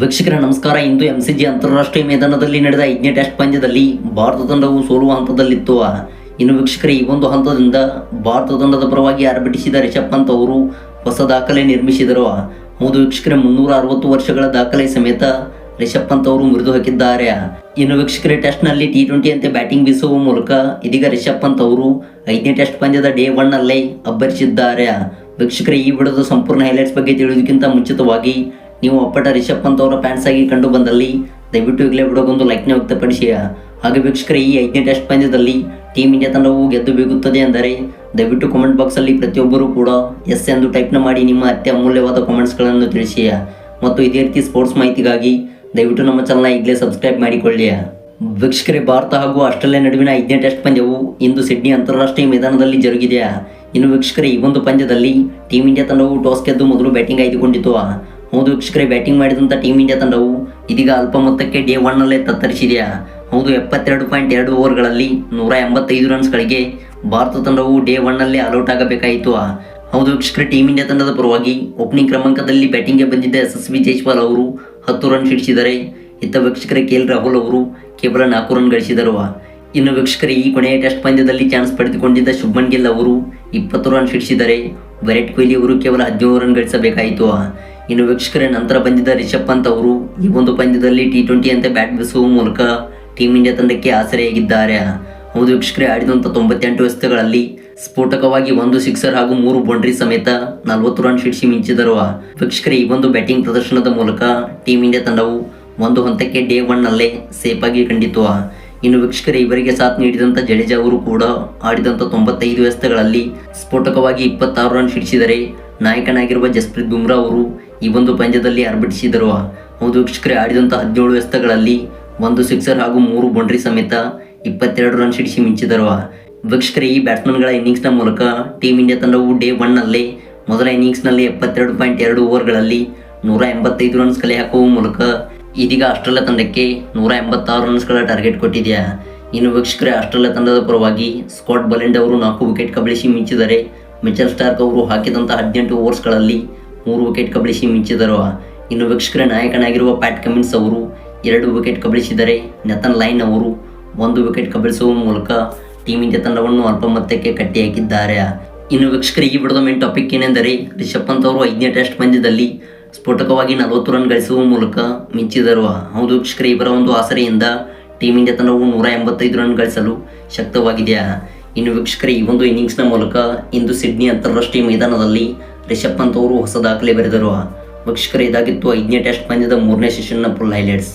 ವೀಕ್ಷಕರ, ನಮಸ್ಕಾರ. ಇಂದು ಎಂಸಿಜಿ ಅಂತಾರಾಷ್ಟ್ರೀಯ ಮೈದಾನದಲ್ಲಿ ನಡೆದ ಐದನೇ ಟೆಸ್ಟ್ ಪಂದ್ಯದಲ್ಲಿ ಭಾರತ ತಂಡವು ಸೋಲುವ ಹಂತದಲ್ಲಿತ್ತು. ಇನ್ನು ವೀಕ್ಷಕರ, ಈ ಒಂದು ಹಂತದಿಂದ ಭಾರತ ತಂಡದ ಪರವಾಗಿ ಆರ್ಭಟಿಸಿದ ರಿಷಬ್ ಪಂತ್ ಅವರು ಹೊಸ ದಾಖಲೆ ನಿರ್ಮಿಸಿದರು. ಹೌದು ವೀಕ್ಷಕರ, ಮುನ್ನೂರ ಅರವತ್ತು ವರ್ಷಗಳ ದಾಖಲೆ ಸಮೇತ ರಿಷಬ್ ಪಂತ್ ಅವರು ಮುರಿದು ಹಾಕಿದ್ದಾರೆ. ಇನ್ನು ವೀಕ್ಷಕರ, ಟೆಸ್ಟ್ನಲ್ಲಿ ಟಿ ಟ್ವೆಂಟಿಯಂತೆ ಬ್ಯಾಟಿಂಗ್ ಬೀಸುವ ಮೂಲಕ ಇದೀಗ ರಿಷಬ್ ಪಂತ್ ಅವರು ಐದನೇ ಟೆಸ್ಟ್ ಪಂದ್ಯದ ಡೇ ಒನ್ ಅಲ್ಲೇ ಅಬ್ಬರಿಸಿದ್ದಾರೆ. ವೀಕ್ಷಕರ, ಈ ವಿಡಿಯೋದ ಸಂಪೂರ್ಣ ಹೈಲೈಟ್ಸ್ ಬಗ್ಗೆ ತಿಳಿಯೋದಕ್ಕಿಂತ ಮುಂಚಿತವಾಗಿ ನೀವು ಅಪ್ಪಟ ರಿಷಬ್ ಪಂತ್ ಅವರ ಫ್ಯಾನ್ಸ್ ಆಗಿ ಕಂಡು ಬಂದಲ್ಲಿ, ದಯವಿಟ್ಟು ಈಗಲೇ ಬಿಡೋಕೊಂದು ಲೈಕ್ನ ವ್ಯಕ್ತಪಡಿಸಿ. ಹಾಗೆ ವೀಕ್ಷಕರೇ, ಈ ಐದನೇ ಟೆಸ್ಟ್ ಪಂದ್ಯದಲ್ಲಿ ಟೀಮ್ ಇಂಡಿಯಾ ತಂಡವು ಗೆದ್ದು ಬೀಗುತ್ತದೆ ಅಂದರೆ, ದಯವಿಟ್ಟು ಕಾಮೆಂಟ್ ಬಾಕ್ಸಲ್ಲಿ ಪ್ರತಿಯೊಬ್ಬರೂ ಕೂಡ ಎಸ್ ಎಂದು ಟೈಪ್ನ ಮಾಡಿ ನಿಮ್ಮ ಅತ್ಯ ಅಮೂಲ್ಯವಾದ ಕಾಮೆಂಟ್ಸ್ಗಳನ್ನು ತಿಳಿಸಿ. ಮತ್ತು ಇದೇ ರೀತಿ ಸ್ಪೋರ್ಟ್ಸ್ ಮಾಹಿತಿಗಾಗಿ ದಯವಿಟ್ಟು ನಮ್ಮ ಚಾನಲ್ನ ಈಗಲೇ ಸಬ್ಸ್ಕ್ರೈಬ್ ಮಾಡಿಕೊಳ್ಳಿ. ವೀಕ್ಷಕರೇ, ಭಾರತ ಹಾಗೂ ಆಸ್ಟ್ರೇಲಿಯಾ ನಡುವಿನ ಐದನೇ ಟೆಸ್ಟ್ ಪಂದ್ಯವು ಇಂದು ಸಿಡ್ನಿ ಅಂತಾರಾಷ್ಟ್ರೀಯ ಮೈದಾನದಲ್ಲಿ ಜರುಗಿದೆ. ಇನ್ನು ವೀಕ್ಷಕರೇ, ಈ ಒಂದು ಪಂದ್ಯದಲ್ಲಿ ಟೀಮ್ ಇಂಡಿಯಾ ತಂಡವು ಟಾಸ್ ಗೆದ್ದು ಮೊದಲು ಬ್ಯಾಟಿಂಗ್ ಆಯ್ದುಕೊಂಡಿತು. ಹೌದು ವೀಕ್ಷಕರೇ ಬ್ಯಾಟಿಂಗ್ ಮಾಡಿದಂಥ ಟೀಮ್ ಇಂಡಿಯಾ ತಂಡವು ಇದೀಗ ಅಲ್ಪ ಮೊತ್ತಕ್ಕೆ ಡೇ ಒನ್ನಲ್ಲೇ ತತ್ತರಿಸಿದೆಯಾ? ಹೌದು, ಎಪ್ಪತ್ತೆರಡು ಪಾಯಿಂಟ್ ಎರಡು ಓವರ್ಗಳಲ್ಲಿ ನೂರ ಎಂಬತ್ತೈದು ರನ್ಸ್ಗಳಿಗೆ ಭಾರತ ತಂಡವು ಡೇ ಒನ್ನಲ್ಲೇ ಅಲೌಟ್ ಆಗಬೇಕಾಯಿತು. ಹೌದು ವೀಕ್ಷಕರ ಟೀಮ್ ಇಂಡಿಯಾ ತಂಡದ ಪರವಾಗಿ ಓಪನಿಂಗ್ ಕ್ರಮಾಂಕದಲ್ಲಿ ಬ್ಯಾಟಿಂಗ್ಗೆ ಬಂದಿದ್ದ ಎಸ್ ಎಸ್ ಬಿ ಜೈಸ್ವಾಲ್ ಅವರು ಹತ್ತು ರನ್ ಸಿಡಿಸಿದರೆ ಇತ್ತ ವೀಕ್ಷಕರ ಕೆ ಎಲ್ ರಾಹುಲ್ ಅವರು ಕೇವಲ ನಾಲ್ಕು ರನ್ ಗಳಿಸಿದರು. ಇನ್ನು ವೀಕ್ಷಕರ ಈ ಕೊನೆಯ ಟೆಸ್ಟ್ ಪಂದ್ಯದಲ್ಲಿ ಚಾನ್ಸ್ ಪಡೆದುಕೊಂಡಿದ್ದ ಶುಭ್ಮನ್ ಗಿಲ್ ಅವರು ಇಪ್ಪತ್ತು ರನ್ ಸಿಡಿಸಿದರೆ ವಿರಾಟ್ ಕೊಹ್ಲಿ ಅವರು ಕೇವಲ ಹದಿನೇಳು ರನ್ ಗಳಿಸಬೇಕಾಯಿತು. ಇನ್ನು ವೀಕ್ಷಕರ, ನಂತರ ಬಂದಿದ್ದ ರಿಷಬ್ ಪಂತ್ ಅವರು ಈ ಒಂದು ಪಂದ್ಯದಲ್ಲಿ ಟಿ ಟ್ವೆಂಟಿ ಅಂತ ಬ್ಯಾಟ್ ಬೀಸುವ ಮೂಲಕ ಟೀಮ್ ಇಂಡಿಯಾ ತಂಡಕ್ಕೆ ಆಸರೆಯಾಗಿದ್ದಾರೆ. ಹೌದು ವೀಕ್ಷಕರೇ ಆಡಿದಂಥ ತೊಂಬತ್ತೆಂಟು ಎಸೆತಗಳಲ್ಲಿ ಸ್ಫೋಟಕವಾಗಿ ಒಂದು ಸಿಕ್ಸರ್ ಹಾಗೂ ಮೂರು ಬೌಂಡ್ರಿ ಸಮೇತ ನಲವತ್ತು ರನ್ ಶಿಡಿಸಿ ಮಿಂಚಿದರು ವೀಕ್ಷಕರೇ, ಈ ಒಂದು ಬ್ಯಾಟಿಂಗ್ ಪ್ರದರ್ಶನದ ಮೂಲಕ ಟೀಮ್ ಇಂಡಿಯಾ ತಂಡವು ಒಂದು ಹಂತಕ್ಕೆ ಡೇ ಒನ್ನಲ್ಲೇ ಸೇಫ್ ಆಗಿ ಕಂಡಿತು. ಇನ್ನು ವೀಕ್ಷಕರೇ, ಇವರಿಗೆ ಸಾಥ್ ನೀಡಿದಂಥ ಜಡೇಜಾ ಅವರು ಕೂಡ ಆಡಿದಂಥ ತೊಂಬತ್ತೈದು ಎಸೆತಗಳಲ್ಲಿ ಸ್ಫೋಟಕವಾಗಿ ಇಪ್ಪತ್ತಾರು ರನ್ ಶಿಡಿಸಿದರೆ ನಾಯಕನಾಗಿರುವ ಜಸ್ಪ್ರೀತ್ ಬುಮ್ರಾ ಅವರು ಈ ಒಂದು ಪಂದ್ಯದಲ್ಲಿ ಆರ್ಭಟಿಸಿದರು ಹೌದು ವೀಕ್ಷಕರೇ ಆಡಿದಂಥ ಹದಿನೇಳು ವ್ಯಸ್ತಗಳಲ್ಲಿ ಒಂದು ಸಿಕ್ಸರ್ ಹಾಗೂ ಮೂರು ಬೌಂಡ್ರಿ ಸಮೇತ ಇಪ್ಪತ್ತೆರಡು ರನ್ ಸಿಡಿಸಿ ಮಿಂಚಿದರು. ವೀಕ್ಷಕರೇ, ಈ ಬ್ಯಾಟ್ಸ್ಮನ್ಗಳ ಇನ್ನಿಂಗ್ಸ್ನ ಮೂಲಕ ಟೀಮ್ ಇಂಡಿಯಾ ತಂಡವು ಡೇ ಒನ್ನಲ್ಲಿ ಮೊದಲ ಇನ್ನಿಂಗ್ಸ್ನಲ್ಲಿ ಎಪ್ಪತ್ತೆರಡು ಪಾಯಿಂಟ್ ಎರಡು ಓವರ್ಗಳಲ್ಲಿ ನೂರ ಎಂಬತ್ತೈದು ರನ್ಸ್ ಕಲೆ ಹಾಕುವ ಮೂಲಕ ಇದೀಗ ಆಸ್ಟ್ರೇಲಿಯಾ ತಂಡಕ್ಕೆ ನೂರ ಎಂಬತ್ತಾರು ರನ್ಸ್ಗಳ ಟಾರ್ಗೆಟ್ ಕೊಟ್ಟಿದೆಯಾ ಇನ್ನು ವೀಕ್ಷಕರೇ, ಆಸ್ಟ್ರೇಲಿಯಾ ತಂಡದ ಪರವಾಗಿ ಸ್ಕಾಟ್ ಬಲೆಂಡ್ ಅವರು ನಾಲ್ಕು ವಿಕೆಟ್ ಕಬಳಿಸಿ ಮಿಂಚಿದರೆ ಮಿಚಲ್ ಸ್ಟಾರ್ಕ್ ಅವರು ಹಾಕಿದಂಥ ಹದಿನೆಂಟು ಓವರ್ಸ್ಗಳಲ್ಲಿ ಮೂರು ವಿಕೆಟ್ ಕಬಳಿಸಿ ಮಿಂಚಿದರು. ಇನ್ನು ವೀಕ್ಷಕರ ನಾಯಕನಾಗಿರುವ ಪ್ಯಾಟ್ ಕಮಿನ್ಸ್ ಅವರು ಎರಡು ವಿಕೆಟ್ ಕಬಳಿಸಿದರೆ ನೆತನ್ ಲೈನ್ ಅವರು ಒಂದು ವಿಕೆಟ್ ಕಬಳಿಸುವ ಮೂಲಕ ಟೀಮ್ ಇಂಡಿಯಾ ತಂಡವನ್ನು ಅಲ್ಪ ಮೊತ್ತಕ್ಕೆ ಕಟ್ಟಿ ಹಾಕಿದ್ದಾರೆ ಇನ್ನು ವೀಕ್ಷಕರ ಈ ಬಿಡದ ಮೇನ್ ಟಾಪಿಕ್ ಏನೆಂದರೆ ರಿಷಬ್ ಪಂತ್ ಅವರು ಐದನೇ ಟೆಸ್ಟ್ ಪಂದ್ಯದಲ್ಲಿ ಸ್ಫೋಟಕವಾಗಿ ನಲವತ್ತು ರನ್ ಗಳಿಸುವ ಮೂಲಕ ಮಿಂಚಿದರು. ಹೌದು ವೀಕ್ಷಕರ, ಇವರ ಒಂದು ಆಸರೆಯಿಂದ ಟೀಮ್ ಇಂಡಿಯಾ ತಂಡವು ನೂರ ಎಂಬತ್ತೈದು ರನ್ ಗಳಿಸಲು ಶಕ್ತವಾಗಿದೆಯಾ ಇನ್ನು ವೀಕ್ಷಕರ, ಈ ಒಂದು ಇನ್ನಿಂಗ್ಸ್ನ ಮೂಲಕ ಇಂದು ಸಿಡ್ನಿ ಅಂತಾರಾಷ್ಟ್ರೀಯ ಮೈದಾನದಲ್ಲಿ ರಿಷಬ್ ಪಂತ್ ಅವರು ಹೊಸ ದಾಖಲೆ ಬರೆದರು. ವೀಕ್ಷಕರ, ಇದಾಗಿತ್ತು ಐದನೇ ಟೆಸ್ಟ್ ಪಂದ್ಯದ ಮೂರನೇ ಸೆಷನ್ನ ಫುಲ್ ಹೈಲೈಟ್ಸ್.